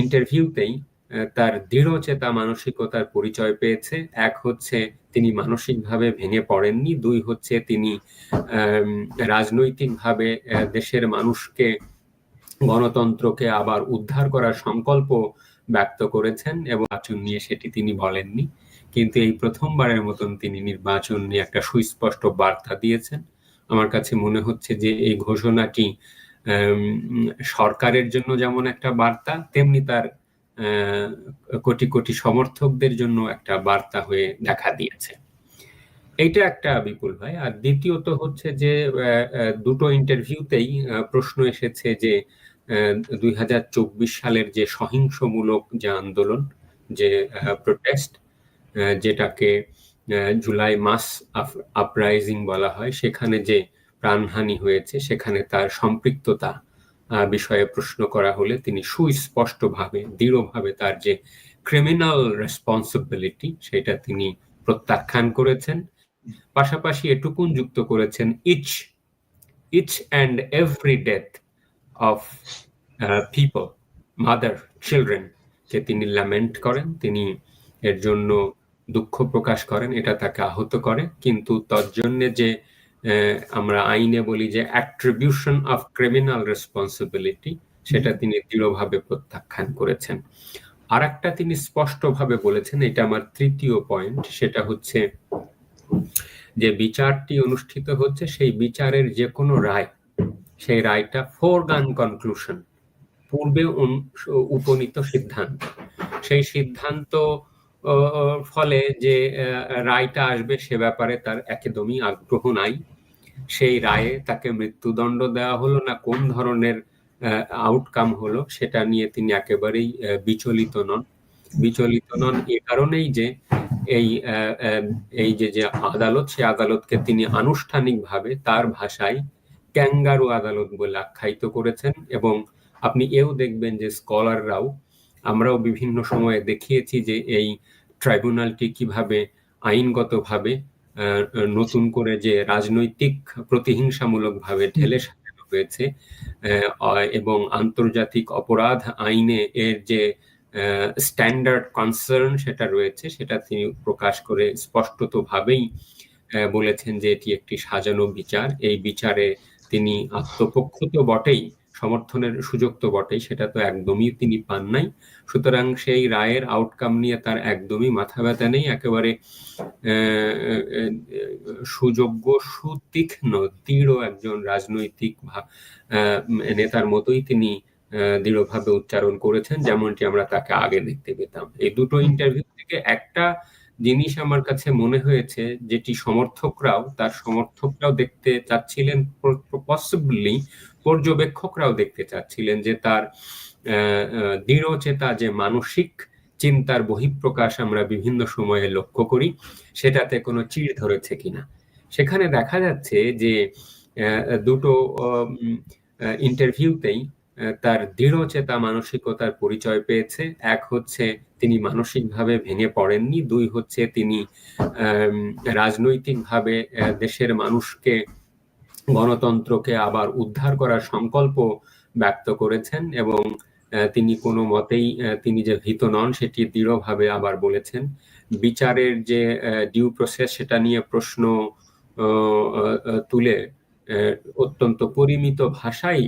ইন্টারভিউতেই তার দৃঢ় চেতা মানসিকতার পরিচয় পেয়েছে। এক হচ্ছে তিনি মানসিকভাবে ভেঙে পড়েননি, দুই হচ্ছে তিনি রাজনৈতিকভাবে দেশের মানুষকে, গণতন্ত্রকে আবার উদ্ধার করার সংকল্প ব্যক্ত করেছেন এবং নির্বাচন নিয়ে সেটি তিনি বলেননি। কিন্তু এই প্রথমবারের মতন তিনি নির্বাচন নিয়ে একটা সুস্পষ্ট বার্তা দিয়েছেন। আমার কাছে মনে হচ্ছে যে এই ঘোষণাটি সরকারের জন্য যেমন একটা বার্তা, তেমনি তার কোটি কোটি সমর্থকদের জন্য একটা বার্তা হয়ে দেখা দিয়েছে। এইটা একটা বিপুল ভাই। আর দ্বিতীয়ত হচ্ছে যে দুটো ইন্টারভিউতেই প্রশ্ন এসেছে যে দুই হাজার চব্বিশ সালের যে সহিংসমূলক যে আন্দোলন, যে প্রোটেস্ট যেটাকে জুলাই মাস আপরাইজিং বলা হয়, সেখানে যে প্রাণহানি হয়েছে, সেখানে তার সম্পৃক্ততা বিষয়ে প্রশ্ন করা হলে তিনি সুস্পষ্টভাবে, দৃঢ়ভাবে তার যে ক্রিমিনাল রেসপন্সিবিলিটি সেটা তিনি প্রত্যাখ্যান করেছেন। পাশাপাশি এটুকুন যুক্ত করেছেন, each each and every death of people mother, children, কে তিনি ল্যামেন্ট করেন। তিনি এর জন্য দুঃখ প্রকাশ করেন, এটা তাকে আহত করে। কিন্তু তজ্জন্যে যে আমরা আইনে বলি যে অ্যাট্রিবিউশন অফ ক্রিমিনাল রেসপন্সিবিলিটি সেটা তিনি দৃঢ়ভাবে প্রত্যাখ্যান করেছেন। আর একটা তিনি স্পষ্টভাবে বলেছেন এটা আমার তৃতীয় পয়েন্ট সেটা হচ্ছে যে বিচারটি অনুষ্ঠিত হচ্ছে সেই বিচারের যে কোনো রায় সেই রায়টা ফোর গান কনক্লুশন পূর্বে উপনীত সিদ্ধান্ত। সেই সিদ্ধান্ত ফলে যে রায়টা আসবে সে ব্যাপারে তার একদমই আগ্রহ নাই। সেই রায়ে তাকে মৃত্যুদণ্ড দেওয়া হলো না? কোন ধরনের আউটকাম হলো? সেটা নিয়ে তিনি একেবারেই বিচলিত নন। বিচলিত নন এ কারণেই যে এই এই যে যে আদালত, সে আদালতকে তিনি আনুষ্ঠানিকভাবে তার ভাষায় ক্যাঙ্গারু আদালত বলে আখ্যায়িত করেছেন এবং আপনি এও দেখবেন যে স্কলাররাও, আমরাও বিভিন্ন সময়ে দেখিয়েছি যে এই ট্রাইব্যুনালটি কীভাবে আইনগতভাবে নতুন করে যে রাজনৈতিক প্রতিহিংসামূলকভাবে ঢেলে সাজানো হয়েছে এবং আন্তর্জাতিক অপরাধ আইনে এর যে স্ট্যান্ডার্ড কনসার্ন সেটা রয়েছে, সেটা তিনি প্রকাশ করে স্পষ্টত স্পষ্টতভাবেই বলেছেন যে এটি একটি সাজানো বিচার। এই বিচারে তিনি আত্মপক্ষ তো বটেই। সমর্থনের সুযোগ তো বটেই সেটা তো একদমই তিনি পান নাই। সুতরাং সেই রায়ের আউটকাম নিয়ে তার একদমই মাথা ব্যথা নেই একেবারে সুযোগ্য সুতীক্ষ্ণ দৃঢ় একজন রাজনৈতিক নেতার মতোই তিনি দৃঢ়ভাবে উচ্চারণ করেছেন যেমনটি আমরা তাকে আগে দেখতে পেতাম। এই দুটো ইন্টারভিউ থেকে একটা জিনিস আমার কাছে মনে হয়েছে যেটি সমর্থকরাও তার সমর্থকরাও দেখতে চাচ্ছিলেন পসিবলি পর্যবেক্ষকরাও দেখতে চাচ্ছিলেন যে তার দৃঢ়চেতা যে মানসিক চিন্তার বহিঃপ্রকাশ আমরা বিভিন্ন সময়ে লক্ষ্য করি, সেটাতে কোনো চিড় ধরেছে কিনা। সেখানে দেখা যাচ্ছে যে দুটো ইন্টারভিউতেই তার দৃঢ়চেতা মানসিকতার পরিচয় পেয়েছে। এক হচ্ছে তিনি মানসিকভাবে ভেঙে পড়েননি, দুই হচ্ছে তিনি রাজনৈতিকভাবে দেশের মানুষকে গণতন্ত্রকে আবার উদ্ধার করার সংকল্প ব্যক্ত করেছেন এবং তিনি কোনো মতেই তিনি যে ভীত নন সেটি দৃঢ়ভাবে আবার বলেছেন। বিচারের যে ডিউ প্রসেস সেটা নিয়ে প্রশ্ন তুলে অত্যন্ত পরিমিত ভাষাই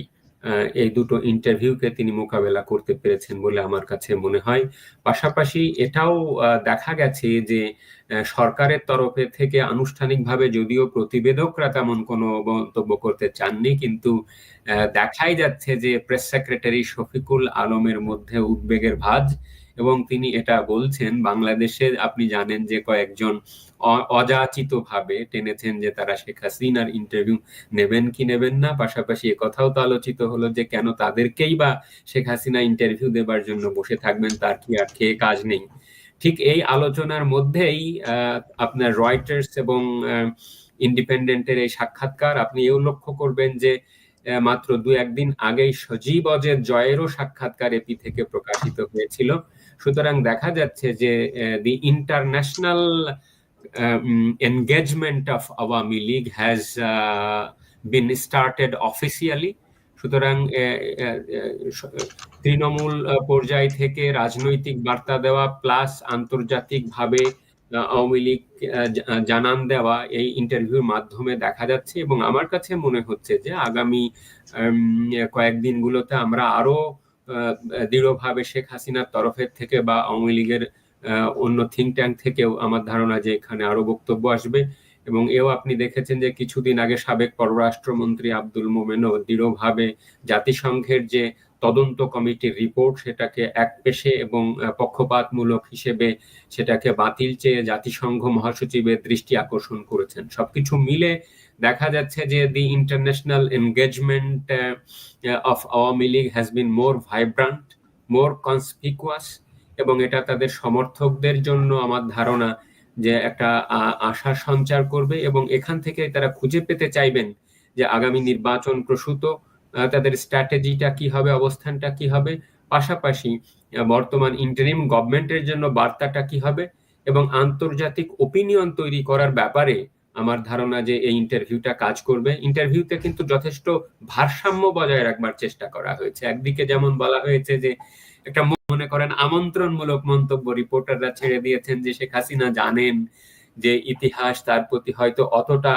এই দুটো ইন্টারভিউকে তিনি মোকাবেলা করতে পেরেছেন বলে আমার কাছে মনে হয়। পাশাপাশি এটাও দেখা গেছে যে সরকারের তরফে থেকে আনুষ্ঠানিকভাবে যদিও প্রতিবেদকরা তেমন কোনো মন্তব্য করতে চাননি, কিন্তু দেখাই যাচ্ছে যে প্রেস সেক্রেটারি শফিকুল আলমের মধ্যে উদ্বেগের ভাজ। এবং তিনি এটা বলছেন বাংলাদেশে আপনি জানেন যে কয়েকজন অযাচিত ভাবে টেনেছেন যে তারা শেখ হাসিনার ইন্টারভিউ নেবেন কি নেবেন না। পাশাপাশি কথাও তো আলোচিত হলো যে কেন তাদেরকেই বা শেখ হাসিনা ইন্টারভিউ দেবার জন্য বসে থাকবেন, তার কি আর খেয়ে কাজ নেই? ঠিক এই আলোচনার মধ্যেই আপনার রয়টার্স এবং ইন্ডিপেন্ডেন্টের এই সাক্ষাৎকার, আপনি এও লক্ষ্য করবেন যে মাত্র দু একদিন আগেই সজীব অজের জয়েরও সাক্ষাৎকার এপি থেকে প্রকাশিত হয়েছিল। সুতরাং দেখা যাচ্ছে যে the international engagement of Awami League has been started officially সুতরাং তৃণমূল পর্যায় থেকে রাজনৈতিক বার্তা দেওয়া প্লাস আন্তর্জাতিকভাবে আওয়ামী লীগ জানান দেওয়া এই ইন্টারভিউর মাধ্যমে দেখা যাচ্ছে এবং আমার কাছে মনে হচ্ছে যে আগামী কয়েকদিনগুলোতে আমরা আরও দৃঢ়ভাবে শেখ হাসিনার তরফের থেকে বা আওয়ামী লীগের অন্য থিঙ্ক ট্যাঙ্ক থেকেও আমার ধারণা যে এখানে আরও বক্তব্য আসবে। এবং এও আপনি দেখেছেন যে কিছুদিন আগে সাবেক পররাষ্ট্রমন্ত্রী আব্দুল মোমেনও দৃঢ়ভাবে জাতিসংঘের যে তদন্ত কমিটির রিপোর্ট সেটাকে এক পেশে এবং পক্ষপাতমূলক হিসেবে সেটাকে বাতিল চেয়ে জাতিসংঘ মহাসচিবের দৃষ্টি আকর্ষণ করেছেন। সবকিছু মিলে দেখা যাচ্ছে যে the international engagement of Awami League has been more vibrant more conspicuous এবং এটা তাদের সমর্থকদের জন্য আমার ধারণা যে একটা আশা সঞ্চার করবে এবং এখান থেকে তারা খুঁজে পেতে চাইবেন যে আগামী নির্বাচন প্রসূত তাদের স্ট্র্যাটেজিটা কি হবে, অবস্থানটা কি হবে, পাশাপাশি বর্তমান ইন্টারিম গভর্নমেন্টের জন্য বার্তাটা কি হবে এবং আন্তর্জাতিক ওপিনিয়ন তৈরি করার ব্যাপারে আমার ধারণা যে এই ইন্টারভিউটা কাজ করবে। ইন্টারভিউতে কিন্তু যথেষ্ট ভারসাম্য বজায় রাখবার চেষ্টা করা হয়েছে। একদিকে যেমন বলা হয়েছে যে একটা মনে করেন আমন্ত্রণমূলক মন্তব্য রিপোর্টাররা ছেড়ে দিয়েছেন যে শেখ হাসিনা জানেন যে ইতিহাস তার প্রতি হয়তো অতটা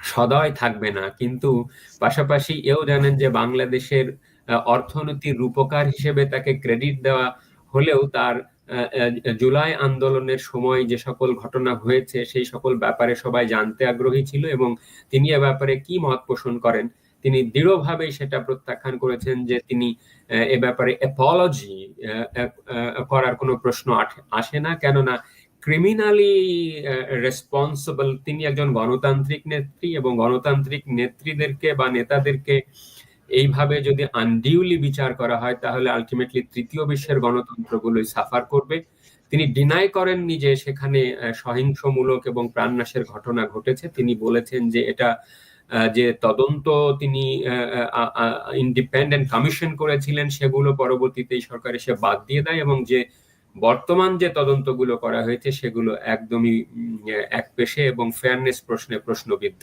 সদয় থাকবে না। কিন্তু পাশাপাশি এও জানেন যে বাংলাদেশের অর্থনীতির রূপকার হিসেবে তাকে ক্রেডিট দেওয়া হলেও তার জুলাই আন্দোলনের সময় যে সকল ঘটনা হয়েছে, সেই সকল ব্যাপারে সবাই জানতে আগ্রহী ছিল এবং তিনি এ ব্যাপারে কি মত পোষণ করেন? তিনি দৃঢ়ভাবে সেটা প্রত্যাখ্যান করেছেন যে তিনি এ ব্যাপারে অ্যাপলজি করার কোনো প্রশ্ন আসে না। কেননা ক্রিমিনালি রেসপন্সিবল তিনি একজন গণতান্ত্রিক নেত্রী এবং গণতান্ত্রিক নেত্রীদেরকে বা নেতাদেরকে এইভাবে যদি আনডিউলি বিচার করা হয়, তাহলে আলটিমেটলি তৃতীয় বিশ্বের গণতন্ত্রগুলোই সাফার করবে। তিনি ডিনাই করেননি যে সেখানে সহিংসমূলক এবং প্রাণনাশের ঘটনা ঘটেছে। তিনি বলেছেন যে এটা যে তদন্ত তিনি ইন্ডিপেন্ডেন্ট কমিশন করেছিলেন, সেগুলো পরবর্তীতে সরকার এসে বাদ দিয়ে দেয় এবং যে বর্তমান যে তদন্তগুলো করা হয়েছে সেগুলো একদমই এক পেশে এবং ফেয়ারনেস প্রশ্নে প্রশ্নবিদ্ধ।